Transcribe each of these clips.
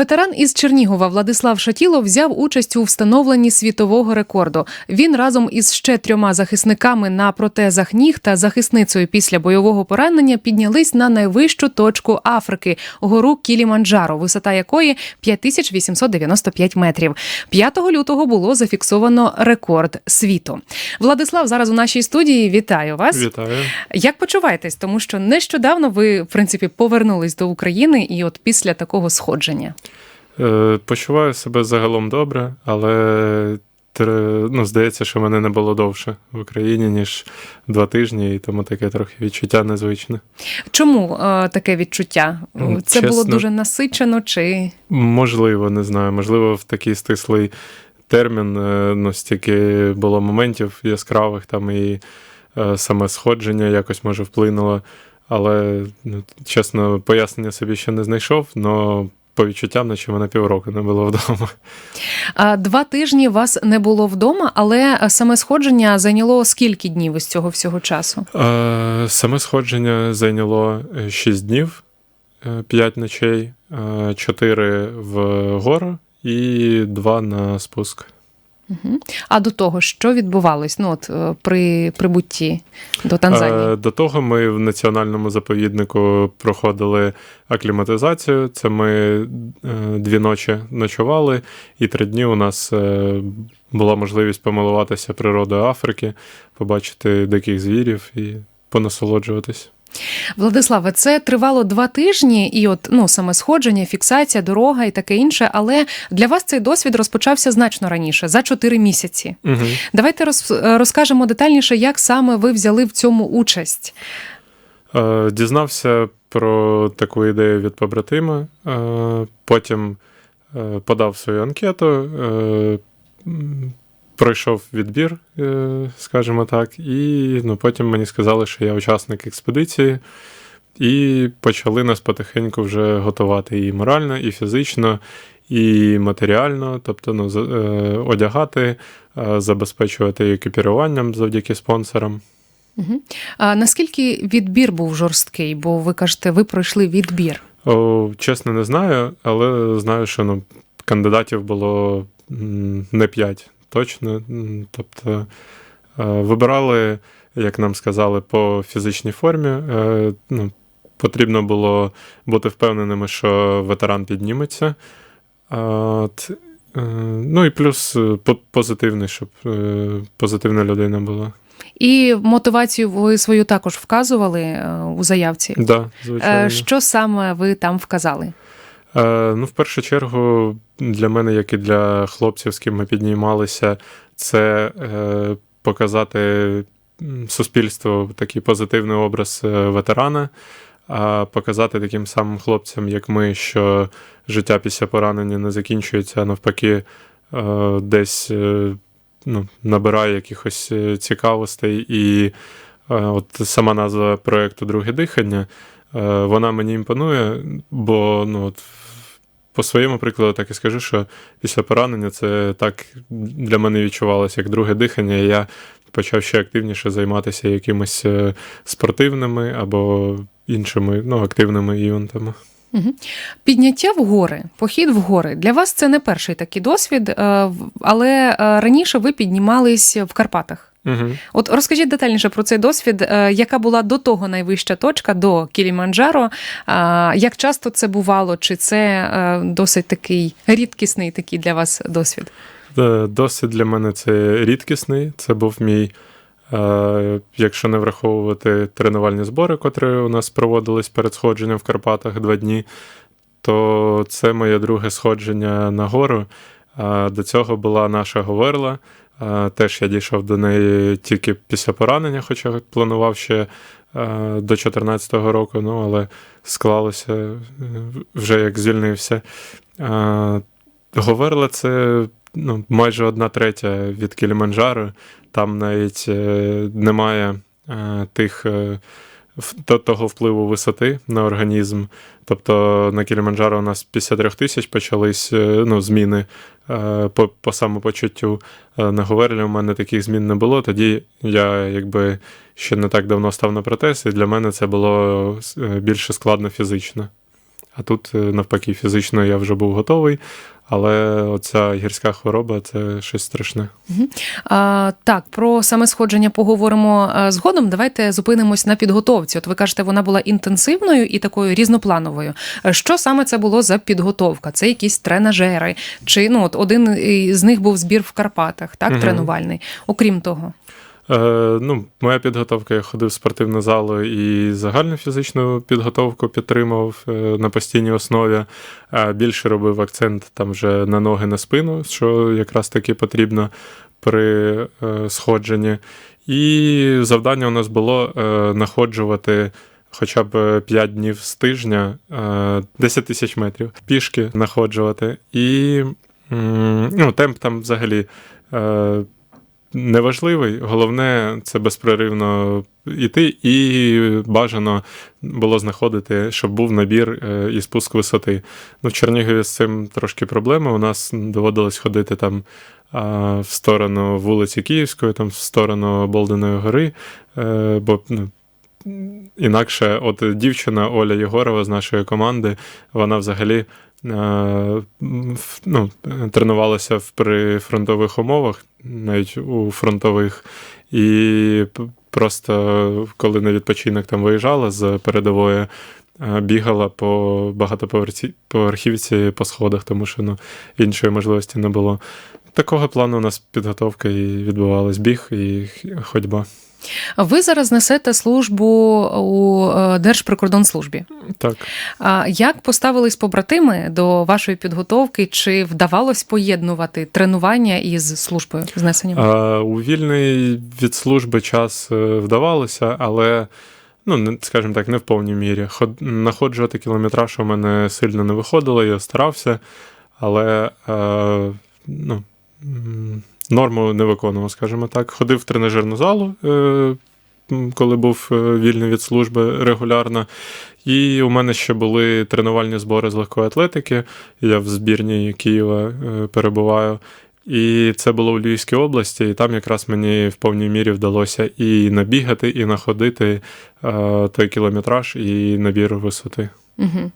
Ветеран із Чернігова Владислав Шатілов взяв участь у встановленні світового рекорду. Він разом із ще трьома захисниками на протезах ніг та захисницею після бойового поранення піднялись на найвищу точку Африки гору Кіліманджаро, висота якої 5895 метрів. 5 лютого було зафіксовано рекорд світу. Владислав зараз у нашій студії. Вітаю вас. Вітаю. Як почуваєтесь? Тому що нещодавно ви, в принципі, повернулись до України, і от після такого сходження. Е, Почуваю себе загалом добре, але ну, здається, що мене не було довше в Україні, ніж два тижні, і тому таке трохи відчуття незвичне. Чому е, таке відчуття? Ну, Це було дуже насичено, чи Можливо, не знаю. Можливо, в такий стислий термін е, ну, стільки було моментів яскравих, там і е, саме сходження якось може вплинуло. Але, ну, чесно, пояснення собі ще не знайшов, але по відчуттям, наче мене півроку не було вдома. Два тижні вас не було вдома, але е, саме сходження зайняло скільки днів із цього всього часу? Е, Саме сходження зайняло 6 днів, 5 ночей, 4 в гору і 2 на спуск. А до того, що відбувалось ну, от, е, при прибутті до Танзанії? Е, До того ми в національному заповіднику проходили акліматизацію. Це ми е, дві ночі ночували, і три дні у нас була можливість помилуватися природою Африки, побачити диких звірів і понасолоджуватись. Владиславе, це тривало два тижні, і от ну саме сходження, фіксація, дорога і таке інше. Але для вас цей досвід розпочався значно раніше, за чотири місяці. Угу. Давайте роз, розкажемо детальніше, як саме ви взяли в цьому участь. Е, Дізнався про таку ідею від побратима, е, потім е, подав свою анкету, е, пройшов відбір, е, скажімо так, і ну, потім мені сказали, що я учасник експедиції, і почали нас потихеньку вже готувати і морально, і фізично, і матеріально, тобто ну, е, одягати, е, забезпечувати екіпіруванням завдяки спонсорам. Угу. А наскільки відбір був жорсткий? Бо ви кажете, ви пройшли відбір. О, чесно, не знаю, але знаю, що ну, кандидатів було не 5 точно. Тобто е, вибирали, як нам сказали, по фізичній формі. Е, Ну, потрібно було бути впевненими, що ветеран підніметься. От, е, ну і плюс позитивний, щоб позитивна людина була. І мотивацію ви свою також вказували у заявці. Да, звичайно. Що саме ви там вказали? Е, ну, в першу чергу, для мене, як і для хлопців, з ким ми піднімалися, це е, показати суспільству такий позитивний образ е, ветерана, а показати таким самим хлопцям, як ми, що життя після поранення не закінчується, а навпаки, десь ну, набирає якихось цікавостей. І от сама назва проєкту Друге дихання. Вона мені імпонує, бо ну, от, по своєму прикладу так і скажу, що після поранення це так для мене відчувалося як друге дихання. Я почав ще активніше займатися якимись е, спортивними або іншими ну, активними івентами. Угу. Підняття в гори, похід в гори. Для вас це не перший такий досвід, е, але е, раніше ви піднімались в Карпатах. Угу. От розкажіть детальніше про цей досвід, е, яка була до того найвища точка, до Кіліманджаро. Як часто це бувало? Чи це е, досить такий рідкісний такий для вас досвід? Е, Досвід для мене це рідкісний. Це був мій, е, якщо не враховувати тренувальні збори, котрі у нас проводились перед сходженням в Карпатах два дні, то це моє друге сходження на гору. Е, До цього була наша Говерла. Теж я дійшов до неї тільки після поранення, хоча планував ще е, до 2014 року, ну але склалося е, вже як звільнився. Говерла це ну, майже одна третя від Кіліманджаро. Там навіть е, немає тих, того впливу висоти на організм. Тобто на Кіліманджаро у нас 53 тисяч почались е, ну, зміни е, по, по самопочуттю. Е, На Говерлі у мене таких змін не було. Тоді я якби ще не так давно став на протез, і для мене це було більше складно фізично. А тут, е, навпаки, фізично я вже був готовий, але оця гірська хвороба це щось страшне. А, так, про саме сходження поговоримо згодом. Давайте зупинимось на підготовці. От ви кажете, вона була інтенсивною і такою різноплановою. Е, Що саме це було за підготовка? Це якісь тренажери? Чи ну от один з них був збір в Карпатах, так, Мгм. тренувальний. Окрім того, Е, ну, моя підготовка, я ходив в спортивну залу і загальну фізичну підготовку підтримував е, на постійній основі. Е, більше робив акцент там вже на ноги, на спину, що якраз таки потрібно при е, сходженні. І завдання у нас було е, находжувати. Хоча б 5 днів з тижня, е, 10 тисяч метрів пішки находжувати. І ну, темп там взагалі неважливий. Головне це безперервно йти, і бажано було знаходити, щоб був набір е, і спуск висоти. Ну, в Чернігові з цим трошки проблеми. У нас доводилось ходити там в сторону вулиці Київської, там в сторону Болденої гори. Е, бо ну, інакше, от дівчина Оля Єгорова з нашої команди, вона взагалі. Е, Ну, тренувалася в прифронтових умовах, навіть у фронтових, і просто коли на відпочинок там виїжджала з передової, е, бігала по багатоповерхівці по сходах, тому що ну, іншої можливості не було. Такого плану у нас підготовка і відбувалась біг і ходьба. Ви зараз несете службу у е, Держприкордонслужбі. Так. Як поставились побратими до вашої підготовки? Чи вдавалось поєднувати тренування із службою з несенням? А, у вільний від служби час е, вдавалося, але, ну, скажімо так, не в повній мірі. Ход... Находжувати кілометраж у мене сильно не виходило, я старався, але е, ну, норму не виконував, скажімо так. Ходив в тренажерну залу, е, коли був е, вільний від служби регулярно. І у мене ще були тренувальні збори з легкої атлетики. Я в збірні Києва е, перебуваю. І це було в Львівській області, і там якраз мені в повній мірі вдалося і набігати, і находити той кілометраж, і набір висоти. Угу.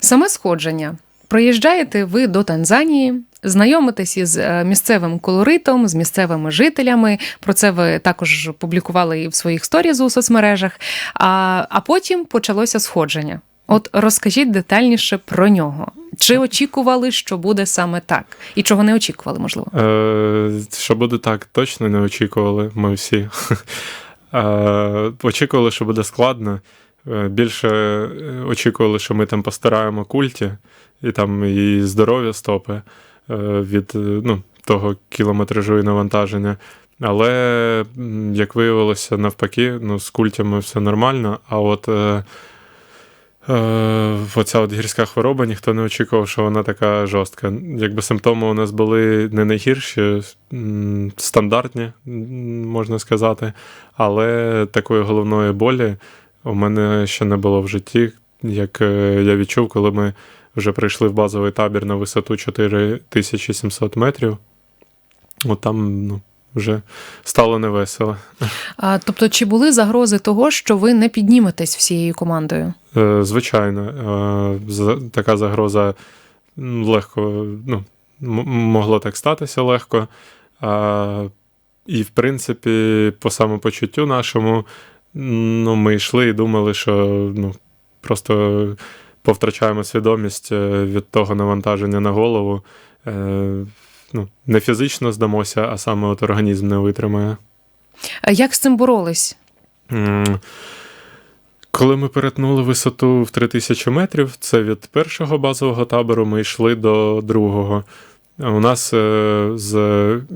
Саме сходження. Проїжджаєте ви до Танзанії, знайомитесь із е, місцевим колоритом, з місцевими жителями. Про це ви також публікували і в своїх сторіз у соцмережах. А, а потім почалося сходження. От розкажіть детальніше про нього. Чи очікували, що буде саме так? І чого не очікували, можливо? Е, що буде так, точно не очікували ми всі. Е, очікували, що буде складно. Е, Більше е, очікували, що ми там постараємо культі, і там і здоров'я стопи е, від ну, того кілометражу і навантаження. Але, як виявилося, навпаки, ну, з культями все нормально. А от оця от гірська хвороба, ніхто не очікував, що вона така жорстка. Якби симптоми у нас були не найгірші, стандартні, можна сказати, але такої головної болі у мене ще не було в житті, як е, я відчув, коли ми вже прийшли в базовий табір на висоту 4700 метрів. От там ну, вже стало невесело. А, тобто, чи були загрози того, що ви не підніметесь всією командою? Е, Звичайно, е, така загроза легко, ну, могло так статися легко. І, в принципі, по самопочуттю нашому, ну, ми йшли і думали, що ну, просто повтрачаємо свідомість е, від того навантаження на голову. Е, Ну, не фізично здамося, а саме от організм не витримає. А Як з цим боролись? Коли ми перетнули висоту в 3000 метрів, це від першого базового табору ми йшли до другого. У нас е, з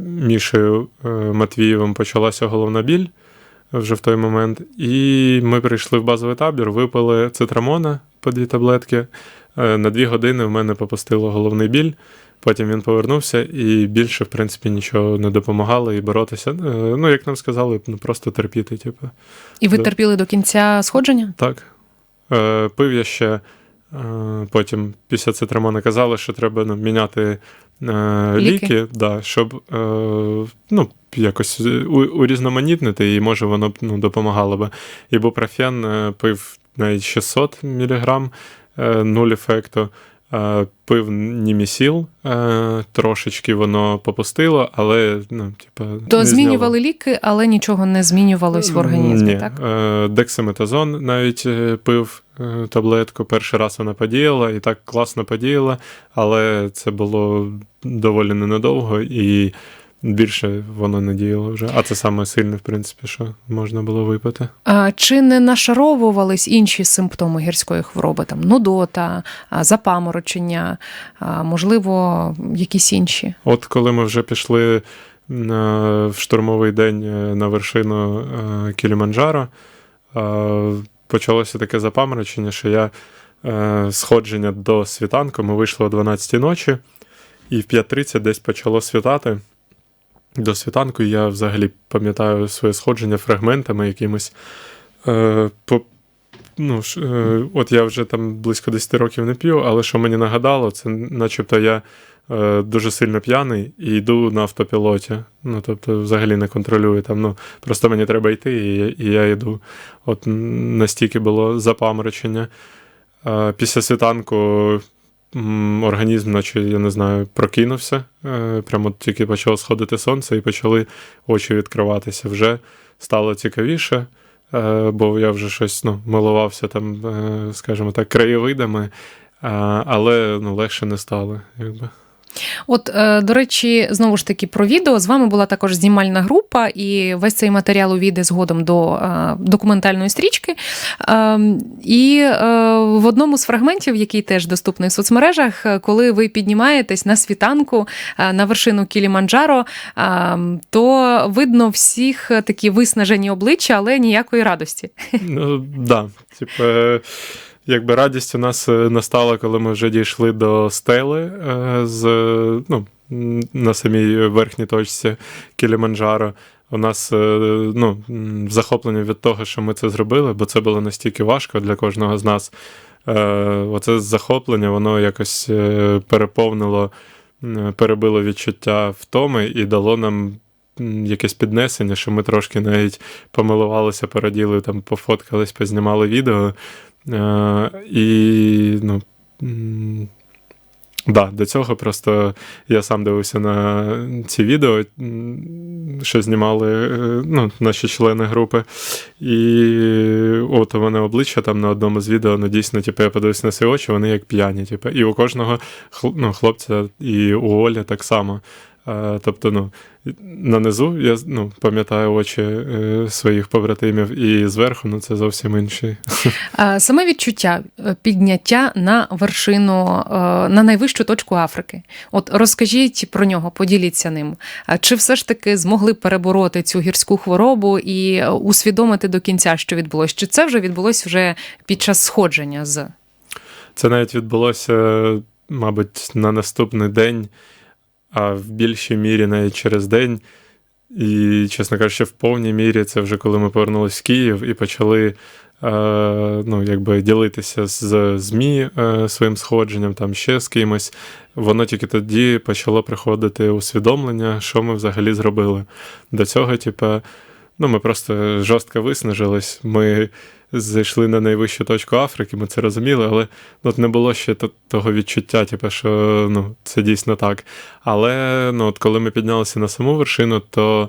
Мішею е, Матвієвим почалася головна біль вже в той момент. І ми прийшли в базовий табір, випили цитрамона по дві таблетки. Е, На дві години в мене попустило головний біль. Потім він повернувся, і більше, в принципі, нічого не допомагало і боротися. Е, Ну, як нам сказали, ну просто терпіти, типу. І ви Да. терпіли до кінця сходження? Так. Е, пив я ще, потім після цитрамона казали, що треба ну, міняти е, Ліки? ліки, да, щоб е, ну, якось урізноманітнити, і може воно б ну, допомагало би. Ібупрофен е, пив навіть 600 мг е, нуль ефекту. Е, Пив німісіл, е, трошечки воно попустило, але ну, типа, То змінювали ліки, але нічого не змінювалось в організмі, Ні. так? Е, Дексаметазон навіть е, пив е, таблетку. Перший раз вона подіяла і так класно подіяла, але це було доволі ненадовго і більше воно не діяло вже. А це саме сильне, в принципі, що можна було випити. А, чи не нашаровувались інші симптоми гірської хвороби? Там нудота, запаморочення, а, можливо, якісь інші? От коли ми вже пішли на, в штурмовий день е, на вершину е, Кіліманджаро, е, почалося таке запаморочення, що я сходження до світанку, ми вийшли о 12 ночі, і в 5.30 десь почало світати. До світанку я взагалі пам'ятаю своє сходження фрагментами якимось. Е, по, ну, ж, е, от я вже там близько 10 років не п'ю, але що мені нагадало, це начебто я е, дуже сильно п'яний і йду на автопілоті. Ну, тобто, взагалі не контролюю там. Ну, просто мені треба йти, і, і я йду. От настільки було запаморочення. Е, після світанку організм, наче, я не знаю, прокинувся. Е, прямо тільки почало сходити сонце, і почали очі відкриватися. Вже стало цікавіше. Е, бо я вже щось ну, милувався там, е, скажімо так, краєвидами, але ну, легше не стало. Якби. От, е, до речі, знову ж таки про відео. З вами була також знімальна група, і весь цей матеріал увійде згодом до е, документальної стрічки. Е, І е, в одному з фрагментів, який теж доступний в соцмережах, коли ви піднімаєтесь на світанку на вершину Кіліманджаро, е, то видно всіх такі виснажені обличчя, але ніякої радості. Ну, да. Типу, якби радість у нас е, настала, коли ми вже дійшли до стели е, з, ну, на самій верхній точці Кіліманджаро. У нас е, ну, захоплення від того, що ми це зробили, бо це було настільки важко для кожного з нас. Оце захоплення, воно якось переповнило, перебило відчуття втоми і дало нам якесь піднесення, що ми трошки навіть помилувалися, пораділи, там, пофоткались, познімали відео. Е, і, ну, да, до цього просто я сам дивився на ці відео, що знімали е, ну, наші члени групи. І от у мене обличчя там на одному з відео, ну дійсно, типу, я подивився на свої очі, вони як п'яні. Типу, і у кожного ну, хлопця, і у Олі так само. Тобто, ну, на низу я ну, пам'ятаю очі е, своїх побратимів, і зверху ну, це зовсім інші. Е, Саме відчуття е, підняття на вершину, е, на найвищу точку Африки. От розкажіть про нього, поділіться ним. Чи все ж таки змогли перебороти цю гірську хворобу і усвідомити до кінця, що відбулося? Чи це вже відбулося вже під час сходження з Це навіть відбулося, мабуть, на наступний день, а в більшій мірі навіть через день. І, чесно кажучи, в повній мірі це вже коли ми повернулися в Київ і почали е, ну, якби ділитися з ЗМІ е, своїм сходженням, там ще з кимось. Воно тільки тоді почало приходити усвідомлення, що ми взагалі зробили. До цього, типу, ну, ми просто жорстко виснажились. Ми зайшли на найвищу точку Африки, ми це розуміли, але ну, не було ще то- того відчуття, типу, що ну, це дійсно так. Але ну, от коли ми піднялися на саму вершину, то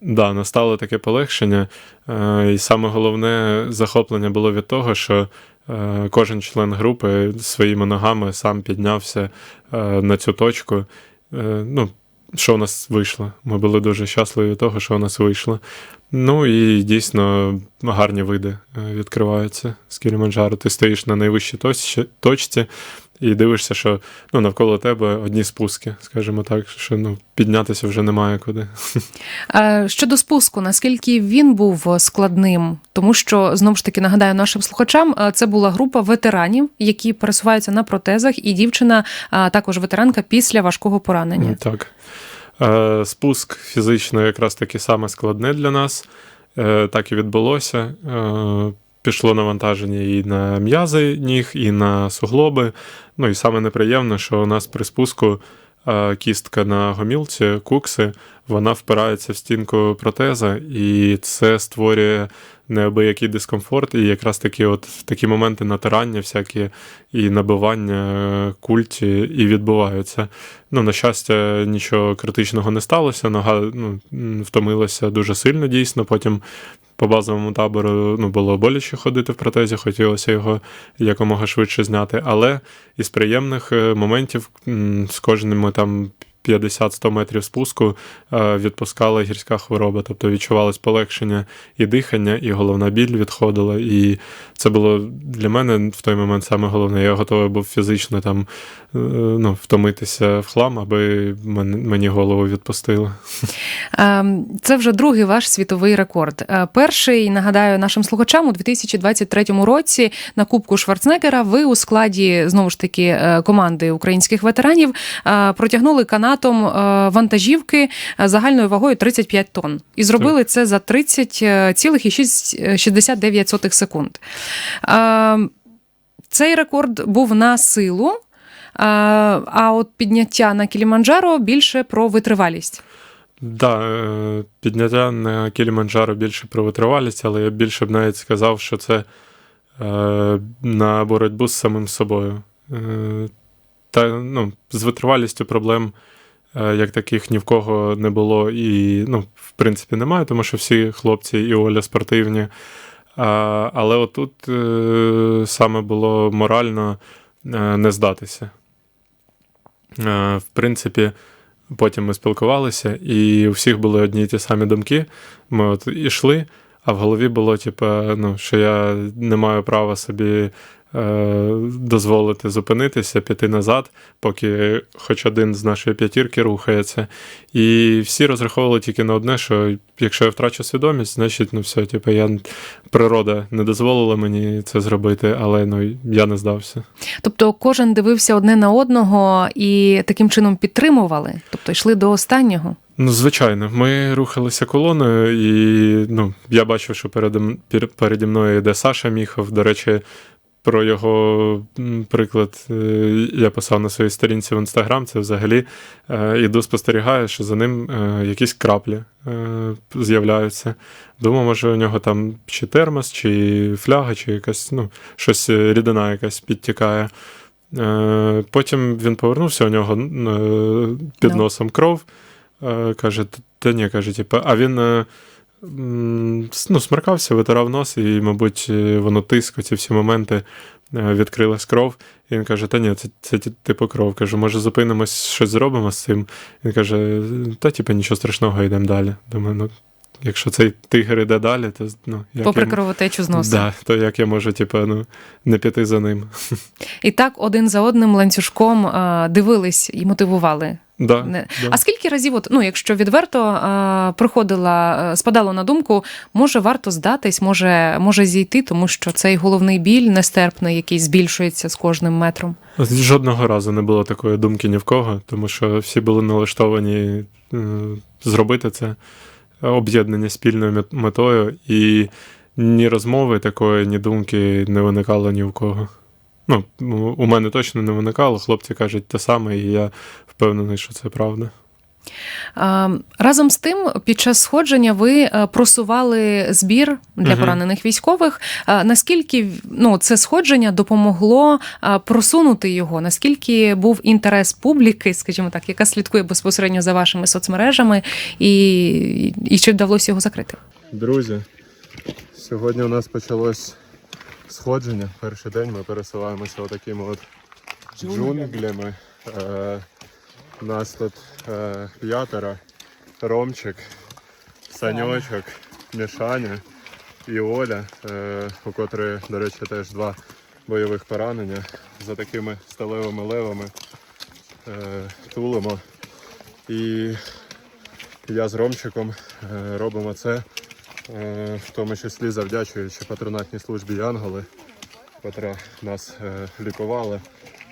да, настало таке полегшення. Е, і саме головне захоплення було від того, що е, кожен член групи своїми ногами сам піднявся е, на цю точку. Ну, що у нас вийшло. Ми були дуже щасливі від того, що у нас вийшло. Ну і дійсно гарні види е, відкриваються з Кіліманджаро. Ти стоїш на найвищій точці, і дивишся, що ну, навколо тебе одні спуски, скажімо так, що ну, піднятися вже немає куди. Е, Щодо спуску, наскільки він був складним, тому що знову ж таки нагадаю нашим слухачам, е, це була група ветеранів, які пересуваються на протезах, і дівчина також ветеранка після важкого поранення. Так. Е, Спуск фізично якраз таки саме складне для нас. Е, Так і відбулося. Е, Пішло навантаження і на м'язи ніг, і на суглоби. Ну і саме неприємне, що у нас при спуску кістка на гомілці, кукси, вона впирається в стінку протеза, і це створює неабиякий дискомфорт. І якраз такі, от такі моменти натирання, всякі і набивання е, культі і відбуваються. Ну, на щастя, нічого критичного не сталося. Нога ну, втомилася дуже сильно, дійсно. Потім по базовому табору ну, було боляче ходити в протезі, хотілося його якомога швидше зняти. Але із приємних е, моментів з кожними там 50-100 метрів спуску е, відпускала гірська хвороба, тобто відчувалось полегшення і дихання, і головна біль відходила. І це було для мене в той момент саме головне. Я готовий був фізично там е, ну, втомитися в хлам, аби мені голову відпустили. Ем, Це вже другий ваш світовий рекорд. Е, Перший, нагадаю, нашим слухачам у 2023 році на Кубку Шварценеггера ви у складі знову ж таки команди українських ветеранів протягнули канатом е, вантажівки е, загальною вагою 35 тонн. І зробили це за 30,69 секунд. Е, Цей рекорд був на силу. А от підняття на Кіліманджаро більше про витривалість. Да, підняття на Кіліманджаро більше про витривалість, але я більше б навіть сказав, що це на боротьбу з самим собою. Та, ну, з витривалістю проблем як таких ні в кого не було і, ну, в принципі, немає, тому що всі хлопці і Оля спортивні. Але отут е, саме було морально е, не здатися. Е, в принципі, Потім ми спілкувалися, і у всіх були одні й ті самі думки. Ми от ішли, а в голові було, типу, ну, що я не маю права собі е, дозволити зупинитися, піти назад, поки хоч один з нашої п'ятірки рухається. І всі розраховували тільки на одне, що якщо я втрачу свідомість, значить, ну все, типу, я, природа не дозволила мені це зробити, але ну, я не здався. Тобто кожен дивився одне на одного і таким чином підтримували, тобто йшли до останнього. Ну, звичайно, ми рухалися колоною, і ну, я бачив, що переді, переді мною йде Саша Міхов. До речі, про його приклад е, я писав на своїй сторінці в інстаграм. Це взагалі е, іду спостерігаю, що за ним е, якісь краплі з'являються. Думаю, може, у нього там чи термос, чи фляга, чи якась, ну, щось рідина якась підтікає. Потім він повернувся, у нього під Ну. носом кров. Каже, та ні, каже, типу, а він ну, смеркався, витирав нос, і, мабуть, е, воно тиск, ці всі моменти е, відкрилась кров. І він каже: Та ні, це, це типу кров. Кажу, може, зупинимось, щось зробимо з цим. Він каже: Та, типу, нічого страшного, йдемо далі. Думаю, ну, якщо цей тигр іде далі, то ну, як Попри я... кровотечу з носа. Да, то як я можу, типу, ну, не піти за ним. І так один за одним ланцюжком е, дивились і мотивували. Да, Не- да. А скільки разів, от, ну, якщо відверто е, приходила, е, спадало на думку, може варто здатись, може, може зійти, тому що цей головний біль нестерпний, який збільшується з кожним метром. Жодного разу не було такої думки ні в кого, тому що всі були налаштовані е, зробити це об'єднання спільною метою, і ні розмови такої, ні думки не виникало ні в кого. Ну, у мене точно не виникало. Хлопці кажуть те саме, і я впевнений, що це правда. Разом з тим, під час сходження ви е, просували збір для поранених військових. Наскільки ну, це сходження допомогло просунути його? Наскільки був інтерес публіки, скажімо так, яка слідкує безпосередньо за вашими соцмережами, і, і чи вдалося його закрити? Друзі, сьогодні у нас почалось сходження. Перший день ми пересуваємося отакими от джунглями. Е, нас тут е, п'ятеро, Ромчик, Саньочок, Мішаня і Оля, е, у котрої, до речі, теж два бойових поранення. За такими сталевими левами е, тулимо. І я з Ромчиком е, робимо це, в тому числі завдячуючи патронатній службі Янголи, котра нас е, лікувала,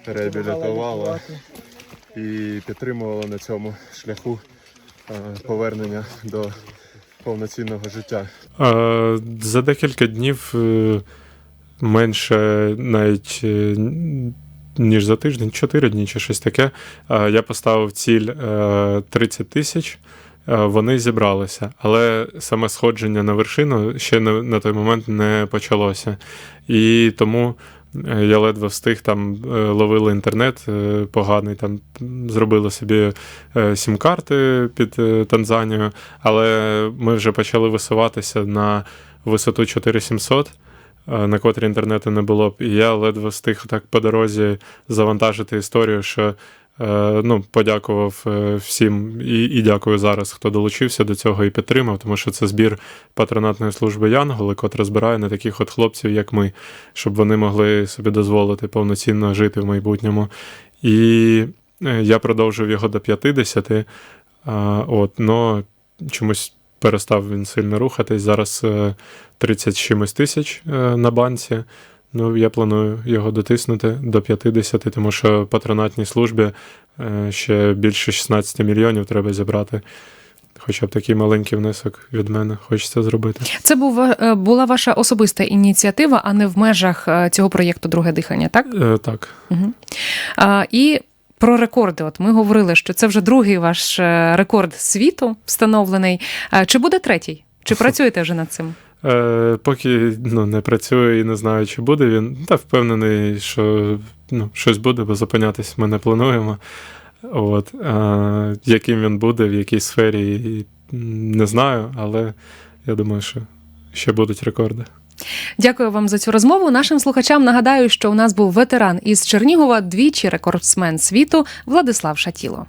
реабілітувала і підтримувала на цьому шляху е, повернення до повноцінного життя. За декілька днів е, менше навіть е, ніж за тиждень, 4 дні чи щось таке. е, Я поставив ціль е, 30 тисяч. Е, вони зібралися. Але саме сходження на вершину ще на, той момент не почалося. І тому е, я ледве встиг там е, ловили інтернет поганий, там зробили собі сім-карти під Танзанію, але ми вже почали висуватися на висоту 4700, е, на котрій інтернету не було б. І я ледве встиг так по дорозі завантажити історію, що ну, подякував е, всім і, і дякую зараз, хто долучився до цього і підтримав, тому що це збір патронатної служби Янголи, котра збирає на таких от хлопців, як ми, щоб вони могли собі дозволити повноцінно жити в майбутньому. І е, я продовжив його до 50, а, от, но чомусь перестав він сильно рухатись. Зараз е, 30 чимось тисяч е, на банці. Ну, я планую його дотиснути до 50, тому що патронатній службі е, ще більше 16 мільйонів треба зібрати. Хоча б такий маленький внесок від мене хочеться зробити. Це був е, була ваша особиста ініціатива, а не в межах е, цього проєкту Друге дихання, так? Е, так. Угу. А, і про рекорди. От ми говорили, що це вже другий ваш рекорд світу встановлений. Чи буде третій? Чи працюєте вже над цим? Е, поки ну, не працюю і не знаю, чи буде він. Та впевнений, що ну, щось буде, бо зупинятись ми не плануємо. От, е, яким він буде, в якій сфері, не знаю, але я думаю, що ще будуть рекорди. Дякую вам за цю розмову. Нашим слухачам нагадаю, що у нас був ветеран із Чернігова, двічі рекордсмен світу Владислав Шатіло.